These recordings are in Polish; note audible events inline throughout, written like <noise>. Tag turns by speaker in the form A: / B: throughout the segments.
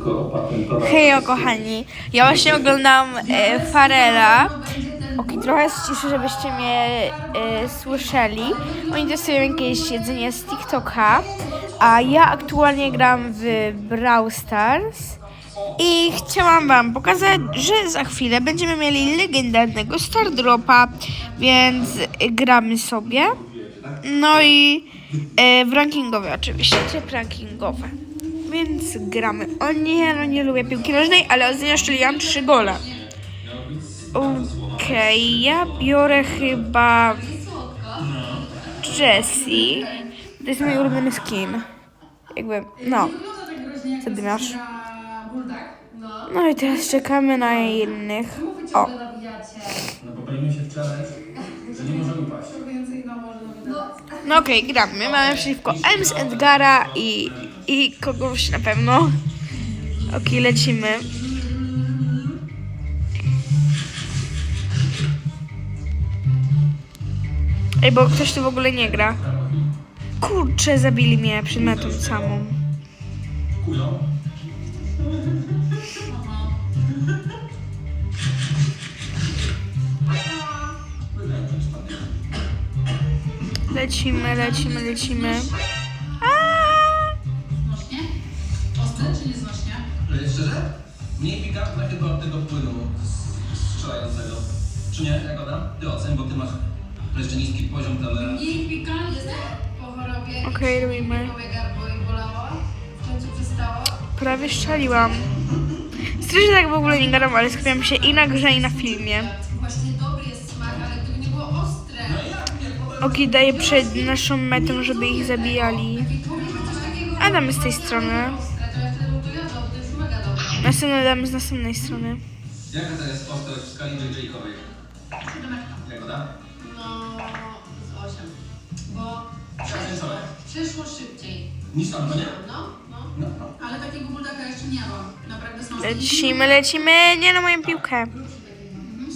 A: tylko opatentować.
B: Hejo kochani, ja właśnie oglądam e, Farela. Ok, trochę ciszę, żebyście mnie e, słyszeli. Oni testują jakieś jedzenie z TikToka, a ja aktualnie gram w Brawl Stars. I chciałam wam pokazać, że za chwilę będziemy mieli legendarnego Star Dropa, więc gramy sobie. No i e, w rankingowe oczywiście, rankingowe. Więc gramy. O nie, no nie lubię piłki nożnej, ale ostatnio strzeliłam 3 gole. Okej, ja biorę chyba Jessie. To jest mój ulubiony skin. Jakby, no. Co ty masz? No i teraz czekamy na innych. O,
A: No popalimy się w challenge, że nie może upaść.
B: no okej, gramy. Mamy przeciwko Ems, Edgara i, i kogoś na pewno. Okej, lecimy. Ej, bo ktoś tu w ogóle nie gra. Kurczę, zabili mnie przed metą samą. Lecimy, lecimy, lecimy.
A: Nie, Jagoda? Ty ocen, bo ty masz jeszcze niski poziom tolerancji.
C: Mniej pikantne po chorobie.
B: Okej, robimy.
C: Moje gardło i bolało. W końcu przestało.
B: Prawie strzeliłam. Strasznie tak w ogóle nie gadam, ale skupiam się i na grze, i na filmie.
C: Właśnie dobry jest smak, ale gdyby nie było ostre.
B: Oki daję przed naszą metą, żeby ich zabijali.
C: I powinno coś takiego
B: A damy z tej strony. Następne damy z następnej strony.
A: Jaka to jest ostrość w skali JJ-kowej? Jagoda?
C: No, z 8. Bo
A: Przeszło.
C: przeszło, przeszło szybciej.
A: Niż tam, to nie?
C: No, no.
A: No, no.
C: Ale takiego buldaka jeszcze nie jadłam. Naprawdę smaczny.
B: Lecimy, lecimy. Nie na moją piłkę.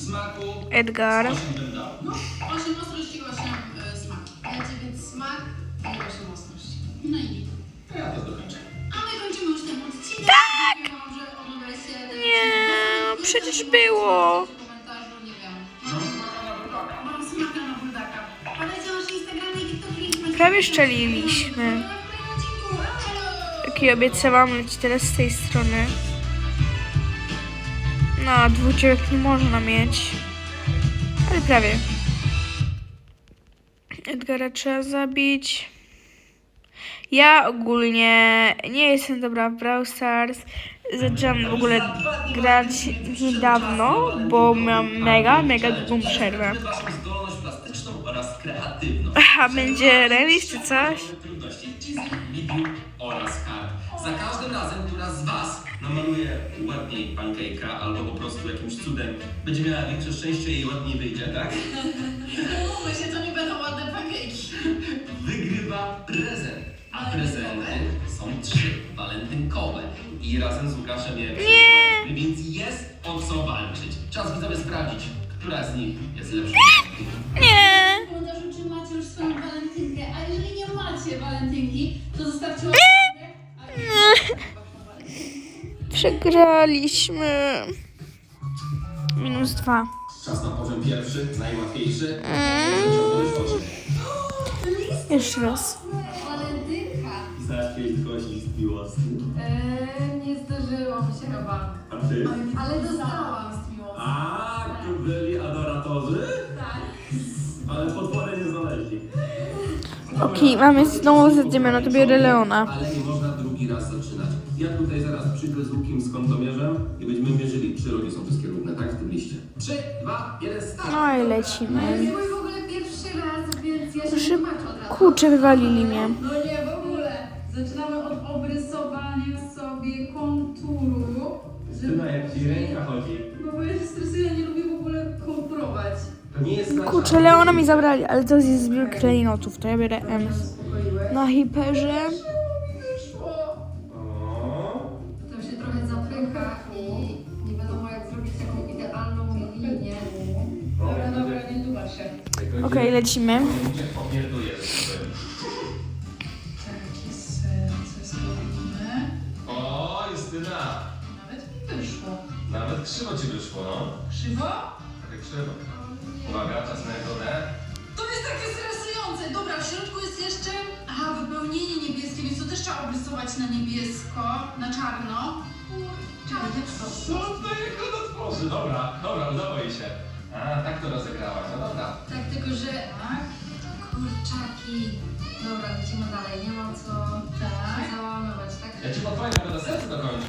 A: Smaku
B: Edgar.
A: 8 bym dał.
C: No, 8 ostrość i 8 y, smak. Ja 9 smak i 8 ostrość. No i
A: To ja to dokończę.
C: A my kończymy już ten odcinek. Tak! Dziękuję wam, że oglądaliście ten
B: Nie,
C: odcinek.
B: przecież było. Prawie szczeliliśmy. Jaki obiecałam lecieć teraz z tej strony. No, dwóch dziewek nie można mieć. Ale prawie. Edgara trzeba zabić. Ja ogólnie nie jestem dobra w Brawl Stars. Zaczęłam w ogóle grać niedawno, bo miałam mega, mega długą przerwę.
A: Oraz kreatywną. <laughs>
B: A będzie remis czy coś?
A: Trudności oraz kart. Za każdym razem, która z Was namaluje ładniej pancake'a albo po prostu jakimś cudem będzie miała większe szczęście i ładniej wyjdzie, tak? <laughs>
C: Umówmy się, to nie będą ładne pankejki. <laughs>
A: Wygrywa prezent. A prezenty są trzy, walentynkowe. I razem z Łukaszem je przygotowaliśmy, więc jest o co walczyć. Czas widzowie sprawdzić, która z nich jest lepsza.
B: Nie! Przegraliśmy. Minus dwa.
A: Czas na poziom pierwszy, najłatwiejszy.
B: Jeszcze raz.
A: Znasz kiedyś kogoś list miłosny?
C: Eee, nie zdarzyło mi się chyba.
A: A ty?
C: Ale dostałam z miłosnym.
A: A, to byli adoratorzy?
C: Tak.
A: Ale potwory nie znaleźli.
B: Okej, mamy znowu zadymię, no to biorę Leona.
A: Ale nie można drugi raz zaczynać. Ja tutaj zaraz przyjdę z łukiem z kątomierzem i będziemy mierzyli, czy rogi są wszystkie równe, tak? W tym liście. 3, 2, 1, start!
B: No i lecimy.
C: Mój w ogóle pierwszy raz, więc ja się
B: Proszę,
C: tłumaczę od razu.
B: kurczę, wywalili mnie.
C: No nie, w ogóle. Zaczynamy od obrysowania sobie konturu.
A: Tyna, jak ci ręka chodzi.
C: No bo ja się stresuję, ja nie lubię w ogóle konturować.
A: To nie jest nasza...
B: Kurczę, Leona mi zabrali, ale to jest zbiór klejnotów, to ja biorę M. Na hiperze.
C: Zapycha i nie wiadomo jak zrobić taką idealną linię. Dobra, dobra, nie duba się.
B: Okej, lecimy.
A: Popierduje.
C: Takie serce zrobimy.
A: O, Justyna!
C: Wyszło.
A: Nawet krzywo ci wyszło, no.
C: Krzywo?
A: Trochę krzywo. Uwaga, czas na metodę.
C: To jest takie stresujące. Dobra, w środku jest jeszcze... Aha, wypełnienie niebieskie, więc to też trzeba obrysować na niebiesko, na czarno.
A: Co to jak to tworzy? Dobra, dobra, udało jej się. A, tak to rozegrałaś, no dobra.
C: Tak, tylko że... Tak. Kurczaki. Dobra, lecimy dalej. Nie ma co
B: Tak.
C: załamywać, tak?
A: Ja ci podpowiem, ale do serca dokończę.